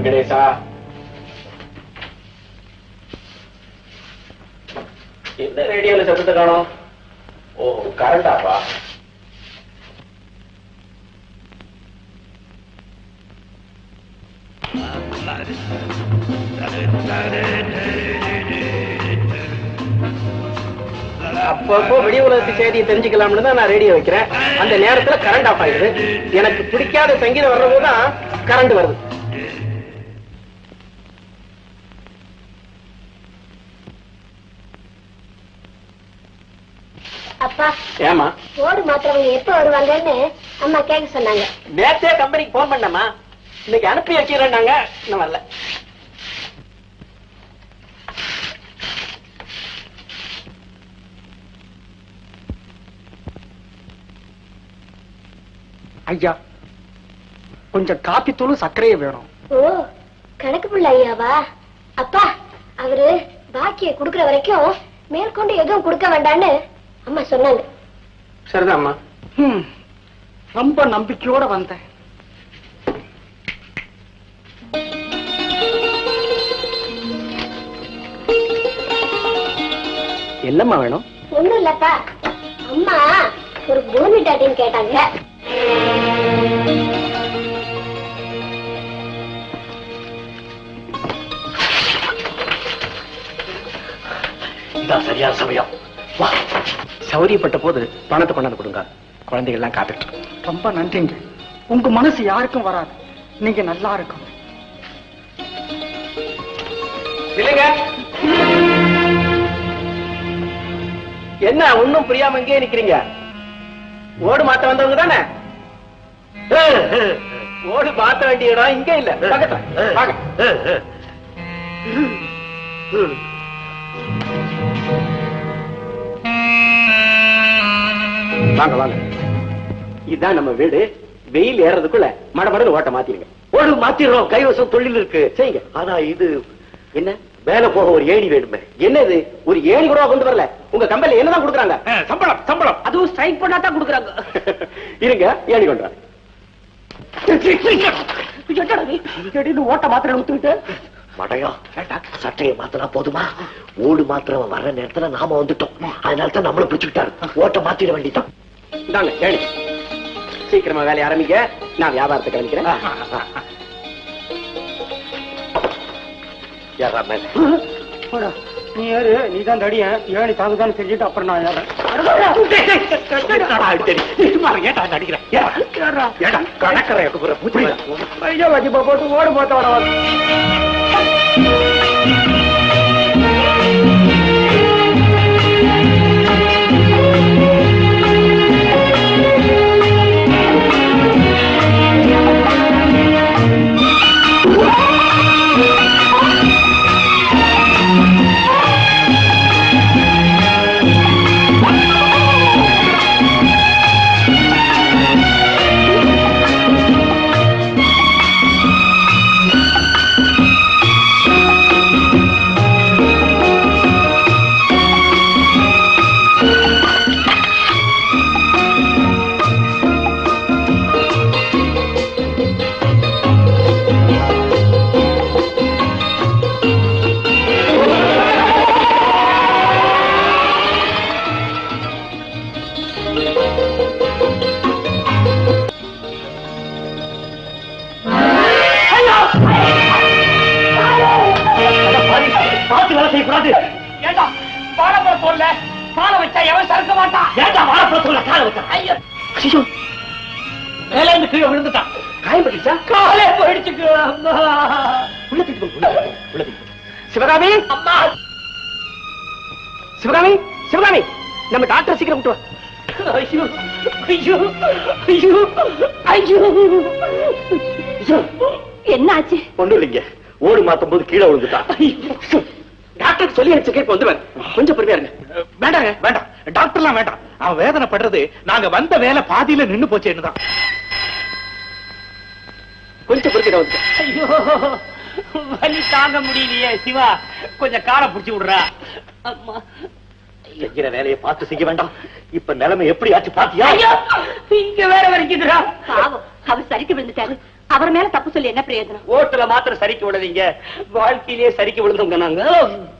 வெங்கடேசா எந்த ரேடியோல சத்தத்தை காணும்? ஓ கரண்டாப்பா அப்பப்போ வெளி உலகத்து செய்தியை தெரிஞ்சுக்கலாம்னு தான் நான் ரேடியோ வைக்கிறேன். அந்த நேரத்துல கரண்ட் ஆஃப் ஆயிடுது. எனக்கு பிடிக்காத சங்கீதம் வர்றபோது தான் கரண்ட் வருது. ஏமா ஓடு மாத்திரவங்க எப்ப வருவாங்கன்னு அம்மா கேட்க சொன்னாங்க. நேத்தே கம்பெனிக்கு போன் பண்ணமா இன்னைக்கு அனுப்பி வைக்கிறேன்னாங்க. இன்னும் வரல. ஐயா கொஞ்சம் காப்பி தூளும் சர்க்கரையும் வேணும். ஓ கணக்கு புள்ள ஐயாவா? அப்பா அவரு பாக்கிய குடுக்கற வரைக்கும் மேற்கொண்டு எதுவும் கொடுக்க வேண்டான்னு அம்மா சொன்னாங்க. சரிதாம்மா. ரொம்ப நம்பிக்கையோட வந்தேன். என்னம்மா வேணும்? ஒண்ணும் இல்லப்பா. அம்மா ஒரு பூமி டாட்டின்னு கேட்டாங்க. சரியான சமயம். வா. சௌரியப்பட்ட போது பணத்தை கொண்டாந்து கொடுங்க. குழந்தைகள் எல்லாம் காத்துட்டு. ரொம்ப நன்றிங்க. உங்க மனசு யாருக்கும் வராது. நீங்க நல்லா இருக்கும் இல்லைங்க. என்ன ஒண்ணும் புரியாம இங்கே நிக்கிறீங்க? ஓடு மாத்த வந்தவங்க தானே? ஓடு மாத்த வேண்டிய இடம் இங்க இல்ல. பக்கத்துல வாங்க. வாங்க. இதுதான் நம்ம வீடு. வெயில் ஏறதுக்குள்ள மடமடன்னு ஓட்ட மாத்திருங்க. ஓடு மாத்திடுறோம் கைவசம் தொழில் இருக்கு. செய்யுங்க. ஆனா இது என்ன? மேல போக ஒரு ஏணி வேணுமே. என்ன இது ஒரு ஏணி கூட கொண்டு வரல. உங்க கம்பெனில என்னதான் கொடுக்குறாங்க? சம்பளம் சம்பளம். அதுவும் ஸ்ட்ரைக் பண்ணா தான் கொடுக்குறாங்க. இருங்க ஏணி கொண்டு வரேன். ஓட்ட மாத்திரை ஊத்துக்கிட்டு. மடையா சட்டையை மாத்தினா போதுமா? ஓடு மாத்திரம் வர்ற நேரத்துல நாம வந்துட்டோம். அதனால தான் நம்மள பிடிச்சுக்கிட்டாரு. ஓட்ட மாத்திட வேண்டிதான் இந்தாங்க ஏணி சீக்கிரமா வேலையை ஆரம்பிக்க நான் வியாபாரத்தை கிளம்பிக்கிறேன் யாரா மேல நீ ஏறு நீ தான் தடிய ஏழி தாங்குதான்னு தெரிஞ்சுட்டு அப்புறம் நான் ஏறேன் போட்டு ஓடு போட்டு ஏண்டா வாழைப்பழத்தோட காலை வச்சா ஐயோ. ஐயோ. மேல இருந்து கீழே விழுந்துட்டான். காயம் பட்டுச்சா காலே போயிடுச்சு அம்மா. உள்ள தூக்கி உள்ள தூக்கி. சிவகாமி! அம்மா. சிவகாமி! சிவகாமி! நம்ம டாக்டர் சீக்கிரம் கூட்டு வா. ஐயோ ஐயோ ஐயோ ஐயோ. ஐயோ. என்ன ஆச்சு ஒண்ணும் இல்லைங்க. ஓடு மாத்தும் போது கீழே விழுந்துட்டான். டாக்டர் சொல்லி வச்சுக்க இப்ப வந்துருவாரு. கொஞ்சம் பொறுமையா இருங்க. வேண்டாங்க வேண்டாம். டாக்டர்லாம் வேண்டாம். அவன் வேதனைப்படுறது நாங்க வந்த வேலை பாதியில நின்னு போச்சேன்னு தான். கொஞ்சம் பொறுமையா வந்து ஐயோ வலி தாங்க முடியலையே சிவா. கொஞ்சம் காலை புடிச்சு விடுறா. அம்மா. செய்கிற வேலையை பார்த்து செய்ய வேண்டாம். இப்ப நிலைமை எப்படி ஆச்சு பாத்தியா ஐயோ இங்க வேற வரைக்குதுடா அவர் சரிக்கு விழுந்துட்டாரு. அவர் மேல தப்பு சொல்லி என்ன பிரயோஜனம்? ஓட்டுல மாத்திரம் சரிக்கு விடாதீங்க வாழ்க்கையிலேயே சரிக்கு விழுந்தவங்க நாங்க.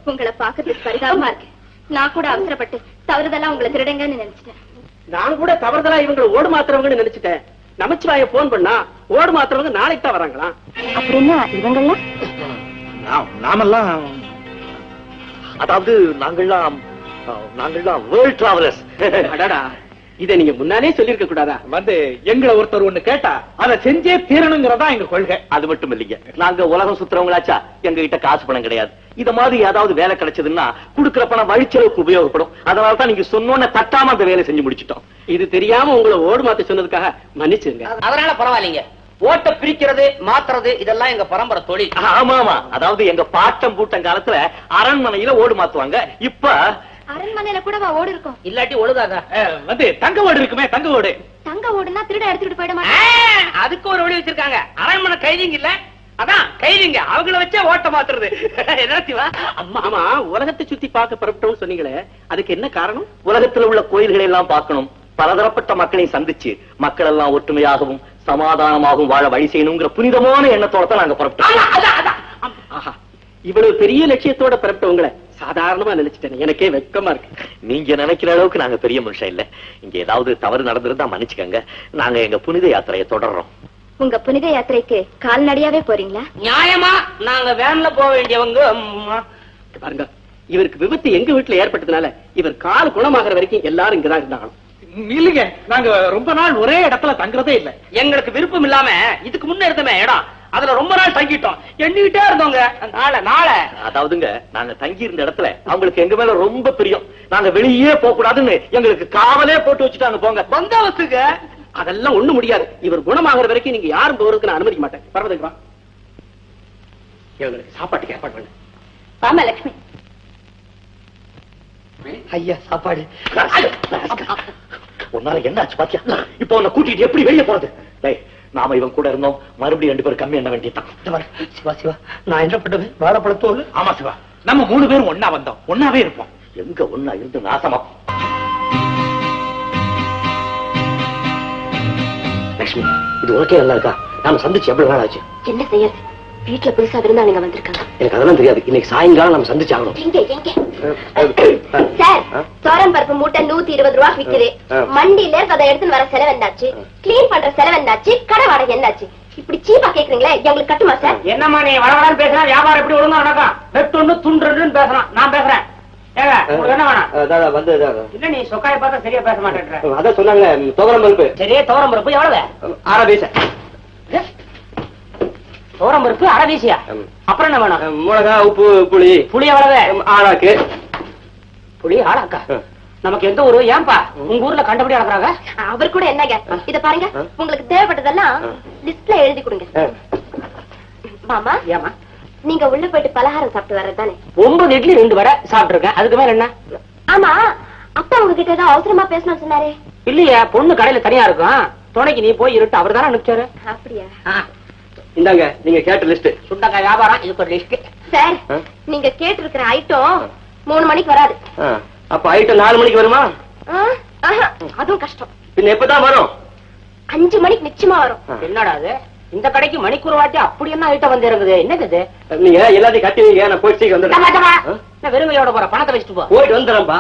உங்களை பாக்குறதுக்கு பரிதாபமா இருக்கு. நான் கூட அவசரப்பட்டு தவறுதெல்லாம் உங்களை திருடங்கன்னு நினைச்சிட்டேன். நான் கூட தவறுதலா இவங்களை ஓடு மாத்துறவங்கன்னு நினைச்சிட்டேன். நமச்சிவாய போன் பண்ணா ஓடு மாத்துறவங்க நாளைக்கு தான் வராங்களாம் அப்படின்னா இவங்கெல்லாம்? நாம்- நாமெல்லாம் அதாவது நாங்கள்லாம் நாங்கள்லாம் வேர்ல்ட் டிராவலர்ஸ் அடடா. இதை நீங்க முன்னாலே சொல்லிருக்க கூடாதா? வந்து எங்களை ஒருத்தர் ஒண்ணு கேட்டா அதை செஞ்சே தீரணுங்கிறதா எங்க கொள்கை. அது மட்டும் இல்லைங்க. நாங்க உலகம் சுத்துறவங்களாச்சா? எங்க கிட்ட காசு பணம் கிடையாது. இத மாதிரி ஏதாவது வேலை கிடைச்சதுன்னா குடுக்கிற பணம் வழிச்செலவுக்கு உபயோகப்படும். அதனால தான் நீங்க சொன்னோன்ன தட்டாம அந்த வேலையை செஞ்சு முடிச்சிட்டோம். இது தெரியாம உங்களை ஓடு மாத்த சொன்னதுக்காக மன்னிச்சுங்க அதனால பரவாயில்லைங்க. ஓட்ட பிரிக்கிறது மாத்துறது இதெல்லாம் எங்க பரம்பரை தொழில். ஆமா ஆமா அதாவது எங்க பாட்டம் பூட்டம் காலத்துல அரண்மனையில ஓடு மாத்துவாங்க. இப்ப அரண்மனையில கூட ஓடு இருக்கும். இல்லாட்டி ஒழுகாதா? வந்து தங்க ஓடு இருக்குமே தங்க ஓடு. தங்க ஓடுனா திருட எடுத்துட்டு போயிட மாட்டேன். அதுக்கு ஒரு வழி வச்சிருக்காங்க. அரண்மனை கைதிங்க இல்ல? அதான் கைதிங்க அவங்கள வச்சே ஓட்ட மாத்துறது. என்ன சிவா? அம்மா ஆமா உலகத்தை சுத்தி பார்க்க புறப்பட்டோம்னு சொன்னீங்களே அதுக்கு என்ன காரணம்? உலகத்துல உள்ள கோயில்களை எல்லாம் பார்க்கணும். பலதரப்பட்ட மக்களை சந்திச்சு மக்கள் எல்லாம் ஒற்றுமையாகவும் சமாதானமாகவும் வாழ வழி செய்யணுங்கிற புனிதமான எண்ணத்தோட தான் நாங்க புறப்பட்டோம். ஆஹா இவ்வளவு பெரிய லட்சியத்தோட புறப்பட்டவங்களை சாதாரணமா நினைச்சிட்டேன். எனக்கே வெக்கமா இருக்கு. நீங்க நினைக்கிற அளவுக்கு நாங்க பெரிய மனுஷன் இல்ல. இங்க ஏதாவது தவறு நடந்திருந்தா மன்னிச்சுக்கங்க. நாங்க எங்க புனித யாத்திரையை தொடர்றோம். உங்க புனித யாத்திரைக்கு கால்நடையாவே போறீங்களா? நியாயமா? நாங்க வேன்ல போக வேண்டியவங்க பாருங்க. இவருக்கு விபத்து எங்க வீட்டுல ஏற்பட்டதுனால இவர் கால் குணமாகற வரைக்கும் எல்லாரும் இங்கதான் இருந்தாங்க இல்லைங்க. நாங்க ரொம்ப நாள் ஒரே இடத்துல தங்குறதே இல்ல. எங்களுக்கு விருப்பம் இல்லாம இதுக்கு முன்ன இருந்தமே இடம். அதுல ரொம்ப நாள் தங்கிட்டோம். எண்ணிக்கிட்டே இருந்தோங்க. நாளை நாளை. அதாவதுங்க நாங்க தங்கி இருந்த இடத்துல அவங்களுக்கு எங்க மேல ரொம்ப பிரியம். நாங்க வெளியே போக கூடாதுன்னு எங்களுக்கு காவலே போட்டு வச்சுட்டாங்க போங்க. பந்தாவத்துக்கு அதெல்லாம் ஒண்ணு முடியாது. இவர் குணமாகற வரைக்கும் நீங்க யாரும் போறதுக்கு நான் அனுமதிக்க மாட்டேன். பரவதுக்கு வா. இவங்களுக்கு சாப்பாட்டுக்கு ஏற்பாடு பண்ணு. ஆமா லட்சுமி ஐயா சாப்பாடு. உன்னால என்ன ஆச்சு பாத்தியா? இப்போ உன்னை கூட்டிட்டு எப்படி வெளியே போறது? டேய் நாம இவன் கூட இருந்தோம். மறுபடியும் ரெண்டு பேரும் கம்மி என்ன வேண்டியதான் சிவா சிவா நான் என்ன பண்றது வாழைப்பழத்தோல் ஆமா சிவா. நம்ம மூணு பேரும் ஒன்னா வந்தோம். ஒன்னாவே இருப்போம். எங்க ஒன்னா இருந்து நாசமா? லட்சுமி இது உனக்கே நல்லா இருக்கா? நாம சந்திச்சு எவ்வளவு நாள் ஆச்சு என்ன செய்யறது? வீட்டுல புதுசா விருந்தாளிங்க வந்திருக்காங்க எனக்கு அதெல்லாம் தெரியாது. இன்னைக்கு சாயங்காலம் நம்ம சந்திச்சு ஆகணும் எங்க? எங்க சார் சோரன் பருப்பு மூட்டை நூத்தி இருபது ரூபா விக்குது. மண்டியில இருந்து அதை எடுத்துன்னு வர செலவு என்னாச்சு? கிளீன் பண்ற செலவு என்னாச்சு? கடை வாடகை என்னாச்சு? இப்படி சீப்பா கேக்குறீங்களே எங்களுக்கு கட்டுமா சார்? என்னம்மா நீ வளவளன்னு பேசுறா வியாபாரம் எப்படி ஒழுங்கா நடக்கும்? வெட்டொன்னு துண்டு பேசுறான் நான் பேசுறேன். ஏங்க உங்களுக்கு என்ன வேணும்? வந்து இல்ல நீ சொக்காய பார்த்தா சரியா பேச மாட்டேன்ற? அதான் சொன்னாங்க துவரம் பருப்பு. சரியே துவரம் பருப்பு எவ்வளவு? ஆறா பைசா. துவரம் பருப்பு அரை வீசியா? ம். அப்புறம் என்ன வேணும்? மிளகா உப்பு புளி. புளி எவ்வளவு? ஆறாக்கு புளி ஆளாக்கா? நமக்கு எந்த ஊரு? ஏன்பா? உங்க ஊர்ல கண்டபடி அளக்குறாங்க அவர் கூட என்னங்க? இத பாருங்க. உங்களுக்கு தேவைப்பட்டதெல்லாம் லிஸ்ட்ல எழுதி கொடுங்க. மாமா ஏமா நீங்க உள்ள போயிட்டு பலகாரம் சாப்பிட்டு வர்றதுதானே ஒன்பது இட்லி ரெண்டு வடை சாப்பிட்டுருக்கேன். அதுக்கு மேல என்ன? ஆமா அப்பா உங்ககிட்ட ஏதோ அவசரமா பேசணும்னு சொன்னாரே. இல்லையே பொண்ணு கடையில தனியா இருக்கும். துணைக்கு நீ போய் இருட்டு அவர் தானே அனுப்பிச்சாரு? அப்படியா? இந்தாங்க நீங்க கேட்ட லிஸ்ட் சுண்டக்காய் வியாபாரம் இதுக்கு ஒரு லிஸ்ட் சார்? நீங்க கேட்டிருக்கிற ஐட்டம் மூணு மணிக்கு வராது. அப்ப ஐட்டம் நாலு மணிக்கு வருமா? அதுவும் கஷ்டம். பின்ன எப்பதான் வரும்? அஞ்சு மணிக்கு நிச்சயமா வரும். என்னடா அது? இந்த கடைக்கு மணிக்கூர் வாட்டி அப்படி என்ன ஐட்டம் வந்து இறங்குது? என்னது நீங்க எல்லாத்தையும் கட்டி வைங்க நான் போயிட்டு வந்துடுறேன். வெறுங்கையோட போற? பணத்தை வச்சுட்டு போயிட்டு வந்துடுறேன்பா.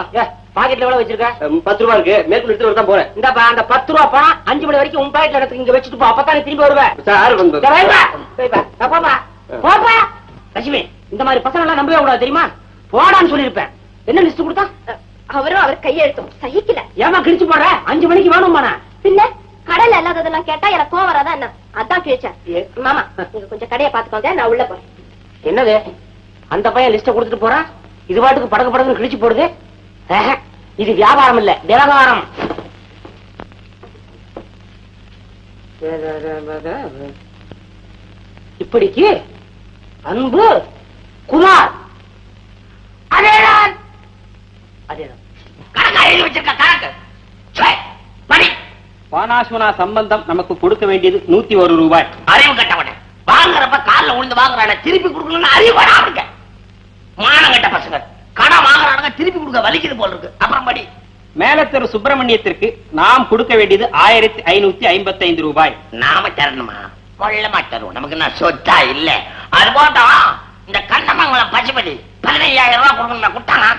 பாக்கெட்ல எவ்வளவு வச்சிருக்க? பத்து ரூபா இருக்கு. மேற்கொண்டு எடுத்துட்டு வரதான் போறேன். இந்தப்பா அந்த பத்து ரூபா பணம் அஞ்சு மணி வரைக்கும் உன் பாக்கெட்ல எடுத்து இங்க வச்சுட்டு போ. அப்பதான் திரும்பி வருவேன் சார் போப்பா. போப்பா. லட்சுமி இந்த மாதிரி பசங்க எல்லாம் நம்பவே கூடாது தெரியுமா? போடான்னு சொல்லிருப்பேன் என்ன லிஸ்ட் கொடுத்தா? அவரும் அவர் கையெழுத்தும். சகிக்கல. ஏமா கிழிச்சு போடுற? அஞ்சு மணிக்கு வேணுமாண்ணா? பின்ன கடையில இல்லாததெல்லாம் கேட்டா எனக்கு கோவம் வராதா என்ன? அதான் கிழிச்சேன் மாமா நீங்க கொஞ்சம் கடையை பாத்துக்கோங்க நான் உள்ள போறேன். என்னது? அந்த பையன் லிஸ்ட கொடுத்துட்டு போறான்? இது பாட்டுக்கு படகு படகுன்னு கிழிச்சு போடுது? இது வியாபாரம் இல்ல விவகாரம். இப்படிக்கு அன்பு குமார். அதேதான். அதேதான். பானாசுவனா சம்பந்தம் நமக்கு கொடுக்க வேண்டியது நூத்தி ஒரு ரூபாய். அறிவு கட்டவன. வாங்குறப்ப கால்ல விழுந்து வாங்குறான. திருப்பி கொடுக்கணும்னு அறிவு மானம் கட்ட பசங்க. வாங்குறானுங்க திருப்பி கொடுக்க வலிக்குது போல இருக்கு. அப்புறம் படி. மேலத்தெரு சுப்பிரமணியத்திற்கு நாம் கொடுக்க வேண்டியது ஆயிரத்தி ஐநூத்தி ஐம்பத்தி ஐந்து ரூபாய். நாம தரணுமா? கொள்ளமா தருவோம் நமக்கு நான் சொத்தா இல்ல. அது போட்டோம் இந்த கண்ணமங்கலம் பசுபதி பதினையாயிரம் ரூபாய் கொடுக்கணும் கொடுத்தானா?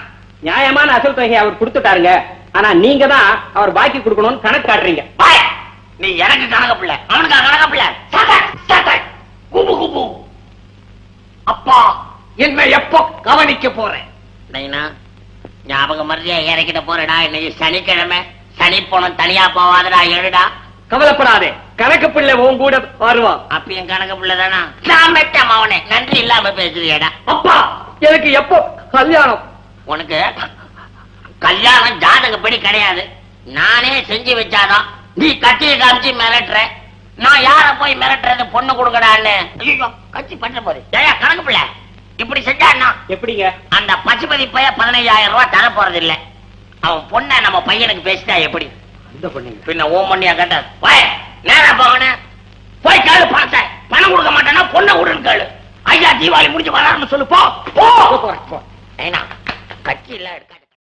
நியாயமான அசல் தொகையை அவர் கொடுத்துட்டாருங்க. ஆனா நீங்க தான் அவர் பாக்கி கொடுக்கணும்னு கணக்கு காட்டுறீங்க. நீ எனக்கு கணக்கு பிள்ளை. அவனுக்கு கணக்கு பிள்ளை. குபு குபு. அப்பா என்ன எப்போ கவனிக்க போறேன்? நைனா ஞாபகம் மறதியா இறக்கிட்ட போறடா இன்னைக்கு சனிக்கிழமை. சனி போனம் தனியா போவாதடா எழுடா கவலைப்படாதே. கணக்கு பிள்ளை உன் கூட வருவான். அப்ப என் கணக்கு பிள்ளை தானா? நான் மெட்டம் அவனே. நன்றி இல்லாம பேசுறியடா. அப்பா எனக்கு எப்போ கல்யாணம்? உனக்கு கல்யாணம் ஜாதகப்படி கிடையாது. நானே செஞ்சு வச்சாதான். நீ கட்டிய காமிச்சு மிரட்டுற. நான் யார போய் மிரட்டுறது பொண்ணு கொடுக்கடான்னு? கட்சி பண்ண ஏயா கணக்கு பிள்ளை. இப்படி செஞ்சான்னா எப்படிங்க? அந்த பசுபதி பைய பதினையாயிரம் ரூபாய் தர போறது இல்ல அவன் பொண்ணை நம்ம பையனுக்கு பேசிட்டா எப்படி? இந்த பண்ணுங்க. பின்ன ஓ மண்ணியா கேட்டார் போய் நேரா போகணும் போய் கேளு பணத்தை. பணம் கொடுக்க மாட்டேன்னா பொண்ணை விடுன்னு கேளு. ஐயா தீபாவளி முடிஞ்சு வரான்னு சொல்லு போ போ. கட்சி இல்ல